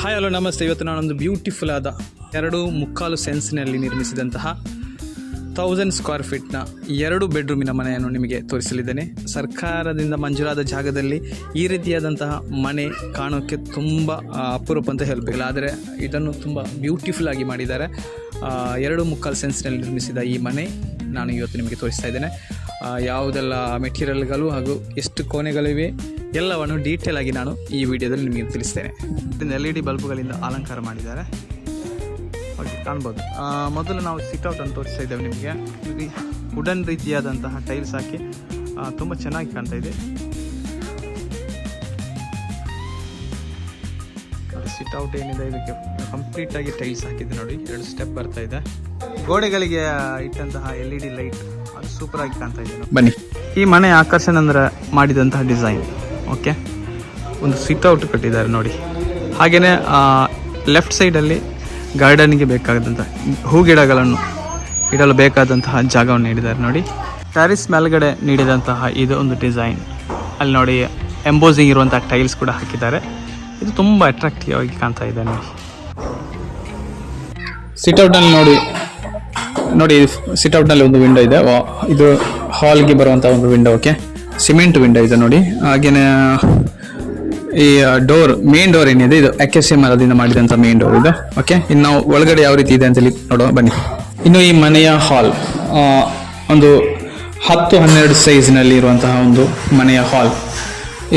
Hi hello ನಮಸ್ತೆ. ಇವತ್ತು ನಾನೊಂದು ಬ್ಯೂಟಿಫುಲ್ ಆದ ಎರಡು ಮುಕ್ಕಾಲು ಸೆನ್ಸ್ನಲ್ಲಿ ನಿರ್ಮಿಸಿದಂತಹ ಥೌಸಂಡ್ ಸ್ಕ್ವೇರ್ ಫೀಟ್ನ ಎರಡು ಬೆಡ್ರೂಮಿನ ಮನೆಯನ್ನು ನಿಮಗೆ ತೋರಿಸಲಿದ್ದೇನೆ. ಸರ್ಕಾರದಿಂದ ಮಂಜೂರಾದ ಜಾಗದಲ್ಲಿ ಈ ರೀತಿಯಾದಂತಹ ಮನೆ ಕಾಣೋಕ್ಕೆ ತುಂಬ ಅಪರೂಪ ಅಂತ ಹೇಳಬೇಕಿಲ್ಲ. ಆದರೆ ಇದನ್ನು ತುಂಬ ಬ್ಯೂಟಿಫುಲ್ ಆಗಿ ಮಾಡಿದ್ದಾರೆ. ಎರಡು ಮುಕ್ಕಾಲು ಸೆನ್ಸ್ನಲ್ಲಿ ನಿರ್ಮಿಸಿದ ಈ ಮನೆ ನಾನು ಇವತ್ತು ನಿಮಗೆ ತೋರಿಸ್ತಾ ಇದ್ದೇನೆ. ಯಾವುದೆಲ್ಲ ಮೆಟೀರಿಯಲ್ಗಳು ಹಾಗೂ ಎಷ್ಟು ಕೋಣೆಗಳಿವೆ, ಎಲ್ಲವನ್ನು ಡೀಟೇಲ್ ಆಗಿ ನಾನು ಈ ವಿಡಿಯೋದಲ್ಲಿ ನಿಮಗೆ ತಿಳಿಸ್ತೇನೆ. ಎಲ್ ಇ ಡಿ ಬಲ್ಬ್ಗಳಿಂದ ಅಲಂಕಾರ ಮಾಡಿದ್ದಾರೆ. ಓಕೆ ಕಾಣ್ಬೋದು. ಮೊದಲು ನಾವು ಸಿಟ್ಔಟ್ ಅಂತ ತೋರಿಸ್ತಾ ಇದ್ದೇವೆ ನಿಮಗೆ. ವುಡನ್ ರೀತಿಯಾದಂತಹ ಟೈಲ್ಸ್ ಹಾಕಿ ತುಂಬ ಚೆನ್ನಾಗಿ ಕಾಣ್ತಾ ಇದೆ. ಸಿಟ್ಔಟ್ ಏನಿದೆ, ಇದಕ್ಕೆ ಕಂಪ್ಲೀಟಾಗಿ ಟೈಲ್ಸ್ ಹಾಕಿದೆ ನೋಡಿ. ಎರಡು ಸ್ಟೆಪ್ ಬರ್ತಾ ಇದೆ. ಗೋಡೆಗಳಿಗೆ ಇಟ್ಟಂತಹ L E D light super ಆಗಿ ಕಾಣ್ತಾ ಇದೆ. ಬನ್ನಿ. ಈ ಮನೆ ಆಕರ್ಷಣೆ ಅಂದ್ರೆ ಮಾಡಿದಂತಹ ಡಿಸೈನ್ ಓಕೆ ಒಂದು ಸಿಟ್ಔಟ್ ಕಟ್ಟಿದ್ದಾರೆ ನೋಡಿ. ಹಾಗೆಯೇ ಲೆಫ್ಟ್ ಸೈಡಲ್ಲಿ ಗಾರ್ಡನ್ಗೆ ಬೇಕಾದಂಥ ಹೂ ಗಿಡಗಳನ್ನು ಇಡಲು ಬೇಕಾದಂತಹ ಜಾಗವನ್ನು ನೀಡಿದ್ದಾರೆ ನೋಡಿ. ಟ್ಯಾರಿಸ್ ಮೇಲ್ಗಡೆ ನೀಡಿದಂತಹ ಇದು ಒಂದು ಡಿಸೈನ್ ಅಲ್ಲಿ ನೋಡಿ ಎಂಬೋಸಿಂಗ್ ಇರುವಂಥ ಟೈಲ್ಸ್ ಕೂಡ ಹಾಕಿದ್ದಾರೆ. ಇದು ತುಂಬ ಅಟ್ರಾಕ್ಟಿವ್ ಆಗಿ ಕಾಣ್ತಾ ಇದೆ ನೋಡಿ. ಸಿಟ್ಔಟ್ನಲ್ಲಿ ನೋಡಿ. ನೋಡಿ ಸಿಟ್ಔಟ್ನಲ್ಲಿ ಒಂದು ವಿಂಡೋ ಇದೆ. ಇದು ಹಾಲ್ಗೆ ಬರುವಂಥ ಒಂದು ವಿಂಡೋ ಓಕೆ ಸಿಮೆಂಟ್ ವಿಂಡೋ ಇದೆ ನೋಡಿ. ಹಾಗೆಯೇ ಈ ಡೋರ್ ಮೇನ್ ಡೋರ್ ಏನಿದೆ, ಇದು ಅಕೆಸಿ ಮರದಿಂದ ಮಾಡಿದಂಥ ಮೇನ್ ಡೋರ್ ಇದು ಓಕೆ ಇನ್ನು ನಾವು ಒಳಗಡೆ ಯಾವ ರೀತಿ ಇದೆ ಅಂತ ಹೇಳಿ ನೋಡುವ ಬನ್ನಿ. ಇನ್ನು ಈ ಮನೆಯ ಹಾಲ್ ಒಂದು ಹತ್ತು ಹನ್ನೆರಡು ಸೈಜ್ನಲ್ಲಿ ಇರುವಂತಹ ಒಂದು ಮನೆಯ ಹಾಲ್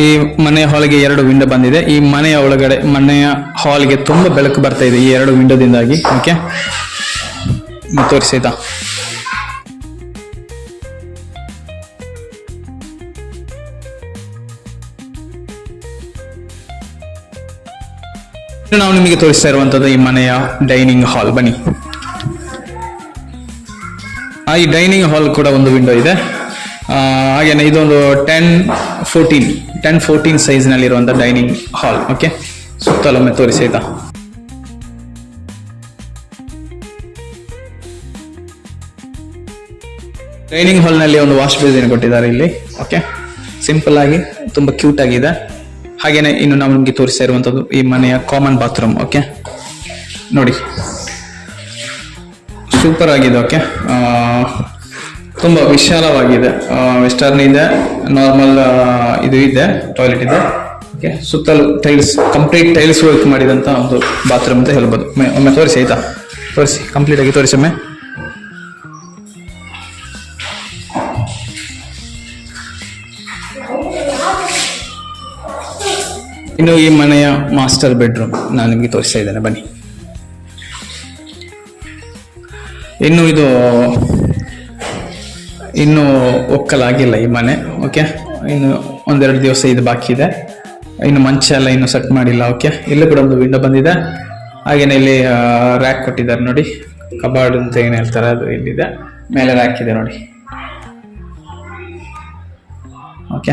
ಈ ಮನೆಯ ಹಾಲ್ಗೆ ಎರಡು ವಿಂಡೋ ಬಂದಿದೆ. ಈ ಮನೆಯ ಒಳಗಡೆ, ಮನೆಯ ಹಾಲ್ಗೆ ತುಂಬ ಬೆಳಕು ಬರ್ತಾ ಇದೆ ಈ ಎರಡು ವಿಂಡೋದಿಂದಾಗಿ ಓಕೆ ತೋರಿಸಿದ ನಾವು ನಿಮಗೆ ತೋರಿಸ್ತಾ ಇರುವಂತದ್ದು ಈ ಮನೆಯ ಡೈನಿಂಗ್ ಹಾಲ್. ಬನ್ನಿ. ಈ ಡೈನಿಂಗ್ ಹಾಲ್ ಕೂಡ ಒಂದು ವಿಂಡೋ ಇದೆ. ಹಾಗೇನೆ ಇದೊಂದು ಟೆನ್ ಫೋರ್ಟೀನ್ ಟೆನ್ ಫೋರ್ಟೀನ್ ಸೈಜ್ನಲ್ಲಿರುವಂಥ ಡೈನಿಂಗ್ ಹಾಲ್. ಓಕೆ? ಸುತ್ತಲೊಮ್ಮೆ ತೋರಿಸಿ ಆಯ್ತಾ ಡೈನಿಂಗ್ ಹಾಲ್ನಲ್ಲಿ ಒಂದು ವಾಶ್ ಬೇಸಿನ್ ಕೊಟ್ಟಿದ್ದಾರೆ ಇಲ್ಲಿ. ಓಕೆ ಸಿಂಪಲ್ ಆಗಿ, ತುಂಬಾ ಕ್ಯೂಟ್ ಆಗಿದೆ ಹಾಗೇನೆ ಇನ್ನು ನಾವು ನಿಮಗೆ ತೋರಿಸ್ತಾ ಇರುವಂತದ್ದು ಈ ಮನೆಯ ಕಾಮನ್ ಬಾತ್ರೂಮ್ ಓಕೆ ನೋಡಿ. ಸೂಪರ್ ಆಗಿದೆ ಓಕೆ ತುಂಬ ವಿಶಾಲವಾಗಿದೆ. ವೆಸ್ಟರ್ನ್ ಇದೆ ನಾರ್ಮಲ್ ಇದು ಇದೆ ಟಾಯ್ಲೆಟ್ ಇದೆ ಓಕೆ ಸುತ್ತಲೂ ಟೈಲ್ಸ್ ಕಂಪ್ಲೀಟ್ ಟೈಲ್ಸ್ ವರ್ಕ್ ಮಾಡಿದಂಥ ಒಂದು ಬಾತ್ರೂಮ್ ಅಂತ ಹೇಳ್ಬೋದು. ಒಮ್ಮೆ- ತೋರಿಸಿ, ಆಯ್ತಾ? ತೋರಿಸಿ ಕಂಪ್ಲೀಟ್ ಆಗಿ ಇನ್ನು ಈ ಮನೆಯ ಮಾಸ್ಟರ್ ಬೆಡ್ರೂಮ್ ನಾನು ನಿಮಗೆ ತೋರಿಸ್ತಾ ಇದ್ದೇನೆ, ಬನ್ನಿ. ಇನ್ನು ಇದು, ಇನ್ನು ಒಕ್ಕಲಾಗಿಲ್ಲ ಈ ಮನೆ ಓಕೆ ಇನ್ನು ಒಂದೆರಡು ದಿವಸ ಇದು ಬಾಕಿ ಇದೆ. ಇನ್ನು ಮಂಚ ಎಲ್ಲ ಇನ್ನು ಸೆಟ್ ಮಾಡಿಲ್ಲ ಓಕೆ ಇಲ್ಲೂ ಕೂಡ ಒಂದು ವಿಂಡೋ ಬಂದಿದೆ. ಹಾಗೇನೆ ಇಲ್ಲಿ ರ್ಯಾಕ್ ಕೊಟ್ಟಿದ್ದಾರೆ ನೋಡಿ. ಕಬಾರ್ಡ್ ಅಂತ ಏನು ಹೇಳ್ತಾರೆ ಅದು ಇಲ್ಲಿದೆ. ಮೇಲೆ ರ್ಯಾಕ್ ಇದೆ ನೋಡಿ. ಓಕೆ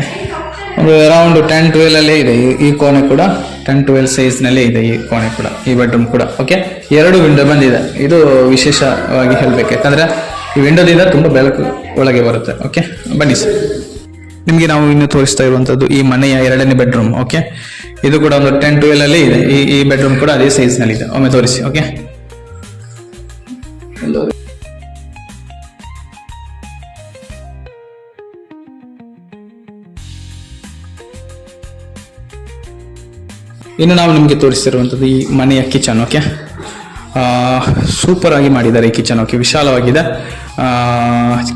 ಒಂದು ಅರೌಂಡ್ ಟೆನ್ ಟ್ವೆಲ್ ಅಲ್ಲೇ ಇದೆ. ಈ- ಕೋಣೆ ಕೂಡ ಟೆನ್ ಟ್ವೆಲ್ ಸೈಜ್ ನಲ್ಲೇ ಇದೆ ಈ ಕೋಣೆ ಕೂಡ, ಈ ಬೆಡ್ರೂಮ್ ಕೂಡ. ಓಕೆ ಎರಡು ವಿಂಡೋ ಬಂದಿದೆ. ಇದು ವಿಶೇಷವಾಗಿ ಹೇಳಬೇಕು. ಯಾಕಂದರೆ ಈ ವಿಂಡೋದಿಂದ ತುಂಬಾ ಬೆಳಕು ಒಳಗೆ ಬರುತ್ತೆ. ಓಕೆ ಬನ್ನಿ ಸರ್. ನಿಮಗೆ ನಾವು ಇನ್ನು ತೋರಿಸ್ತಾ ಇರುವಂತದ್ದು ಈ ಮನೆಯ ಎರಡನೇ ಬೆಡ್ರೂಮ್ ಓಕೆ ಇದು ಕೂಡ ಒಂದು ಟೆನ್ ಟ್ವೆಲ್ ಅಲ್ಲಿ ಇದೆ. ಈ ಈ ಬೆಡ್ರೂಮ್ ಕೂಡ ಅದೇ ಸೈಜ್ನಲ್ಲಿ ಇದೆ ಒಮ್ಮೆ ತೋರಿಸಿ. ಓಕೆ ಇನ್ನು ನಾವು ನಿಮಗೆ ತೋರಿಸ್ತಿರುವಂಥದ್ದು ಈ ಮನೆಯ ಕಿಚನ್ ಓಕೆ ಸೂಪರ್ ಆಗಿ ಮಾಡಿದ್ದಾರೆ ಈ ಕಿಚನ್ ಓಕೆ ವಿಶಾಲವಾಗಿದೆ.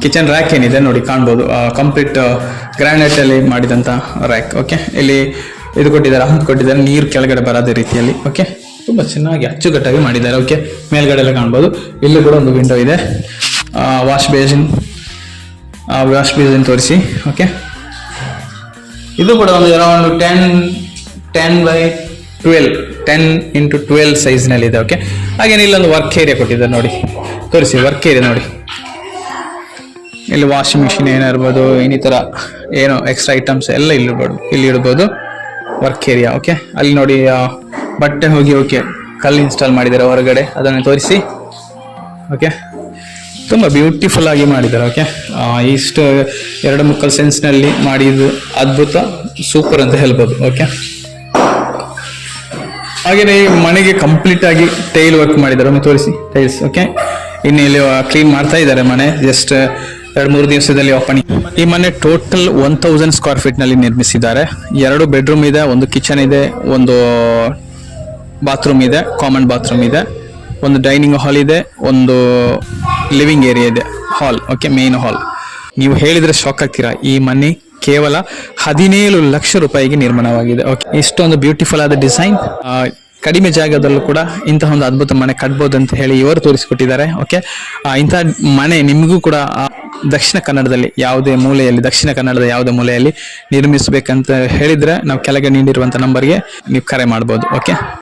ಕಿಚನ್ ರ್ಯಾಕ್ ಏನಿದೆ ನೋಡಿ ಕಾಣ್ಬೋದು. ಕಂಪ್ಲೀಟ್ ಗ್ರಾನೈಟ್ ಅಲ್ಲಿ ಮಾಡಿದಂಥ ರ್ಯಾಕ್ ಓಕೆ ಇಲ್ಲಿ ಇದು ಕೊಟ್ಟಿದ್ದಾರೆ ಹಂಪ್ ಕೊಟ್ಟಿದ್ದಾರೆ. ನೀರು ಕೆಳಗಡೆ ಬರೋದೇ ರೀತಿಯಲ್ಲಿ ಓಕೆ ತುಂಬ ಚೆನ್ನಾಗಿ ಅಚ್ಚುಕಟ್ಟಾಗಿ ಮಾಡಿದ್ದಾರೆ ಓಕೆ ಮೇಲ್ಗಡೆ ಎಲ್ಲ ಕಾಣ್ಬೋದು. ಇಲ್ಲಿ ಕೂಡ ಒಂದು ವಿಂಡೋ ಇದೆ. ವಾಶ್ ಬೇಸಿನ್ ವಾಶ್ ಬೇಸಿನ್ ತೋರಿಸಿ ಓಕೆ ಇದು ಕೂಡ ಒಂದು around ten ten by twelve ten into twelve ಸೈಜ್ನಲ್ಲಿ ಇದೆ ಓಕೆ ಹಾಗೇನೆ ಇಲ್ಲೊಂದು ವರ್ಕ್ ಏರಿಯಾ ಕೊಟ್ಟಿದ್ದಾರೆ ನೋಡಿ. ತೋರಿಸಿ ವರ್ಕ್ ಏರಿಯಾ ನೋಡಿ. ಇಲ್ಲಿ ವಾಷಿಂಗ್ ಮಿಷಿನ್ ಏನಿರ್ಬೋದು ಇನ್ನಿತರ ಏನೋ ಎಕ್ಸ್ಟ್ರಾ ಐಟಮ್ಸ್ ಎಲ್ಲ ಇಲ್ಲಿ ಇಡ್ಬೋದು ಇಲ್ಲಿ ಇಡ್ಬೋದು ವರ್ಕ್ ಏರಿಯಾ ಓಕೆ ಅಲ್ಲಿ ನೋಡಿ ಬಟ್ಟೆ ಹೋಗಿ ಓಕೆ ಕಲ್ಲು ಇನ್ಸ್ಟಾಲ್ ಮಾಡಿದ್ದಾರೆ ಹೊರಗಡೆ. ಅದನ್ನು ತೋರಿಸಿ ಓಕೆ ತುಂಬ ಬ್ಯೂಟಿಫುಲ್ ಆಗಿ ಮಾಡಿದ್ದಾರೆ ಓಕೆ ಇಷ್ಟು ಎರಡು ಮುಕ್ಕಲ್ ಸೆನ್ಸ್ನಲ್ಲಿ ಮಾಡಿದ್ದು ಅದ್ಭುತ ಸೂಪರ್ ಅಂತ ಹೇಳ್ಬೋದು ಓಕೆ ಹಾಗೆಯೇ ಮನೆಗೆ ಕಂಪ್ಲೀಟ್ ಆಗಿ ಟೈಲ್ ವರ್ಕ್ ಮಾಡಿದ್ದಾರೆ. ಒಮ್ಮೆ ತೋರಿಸಿ ಟೈಲ್ಸ್ ಓಕೆ ಇನ್ನು ಇಲ್ಲಿ ಕ್ಲೀನ್ ಮಾಡ್ತಾ ಇದ್ದಾರೆ ಮನೆ. ಜಸ್ಟ್ ಎರಡು ಮೂರು ದಿವಸದಲ್ಲಿ ಓಪನಿಂಗ್ ಈ ಮನೆ ಟೋಟಲ್ ಒನ್ ತೌಸಂಡ್ ಸ್ಕ್ವೇರ್ ಫೀಟ್ನಲ್ಲಿ ನಿರ್ಮಿಸಿದ್ದಾರೆ. ಎರಡು ಬೆಡ್ರೂಮ್ ಇದೆ, ಒಂದು ಕಿಚನ್ ಇದೆ, ಒಂದು ಬಾತ್ರೂಮ್ ಇದೆ ಕಾಮನ್ ಬಾತ್ರೂಮ್ ಇದೆ, ಒಂದು ಡೈನಿಂಗ್ ಹಾಲ್ ಇದೆ, ಒಂದು ಲಿವಿಂಗ್ ಏರಿಯಾ ಇದೆ ಹಾಲ್ ಓಕೆ ಮೇನ್ ಹಾಲ್ ನೀವು ಹೇಳಿದ್ರೆ ಶಾಕ್ ಆಗ್ತೀರಾ, ಈ ಮನೆ ಕೇವಲ ಹದಿನೇಳು ಲಕ್ಷ ರೂಪಾಯಿಗೆ ನಿರ್ಮಾಣವಾಗಿದೆ. ಓಕೆ ಇಷ್ಟೊಂದು ಬ್ಯೂಟಿಫುಲ್ ಆದ ಡಿಸೈನ್ ಕಡಿಮೆ ಜಾಗದಲ್ಲೂ ಕೂಡ ಇಂತಹ ಒಂದು ಅದ್ಭುತ ಮನೆ ಕಟ್ಬೋದು ಅಂತ ಹೇಳಿ ಇವರು ತೋರಿಸಿಕೊಟ್ಟಿದ್ದಾರೆ. ಓಕೆ ಇಂತಹ ಮನೆ ನಿಮಗೂ ಕೂಡ ದಕ್ಷಿಣ ಕನ್ನಡದಲ್ಲಿ ಯಾವುದೇ ಮೂಲೆಯಲ್ಲಿ, ದಕ್ಷಿಣ ಕನ್ನಡದ ಯಾವುದೇ ಮೂಲೆಯಲ್ಲಿ ನಿರ್ಮಿಸಬೇಕಂತ ಹೇಳಿದ್ರೆ ನಾವು ಕೆಳಗೆ ನೀಡಿರುವಂತ ನಂಬರ್ಗೆ ನೀವು ಕರೆ ಮಾಡ್ಬೋದು. ಓಕೆ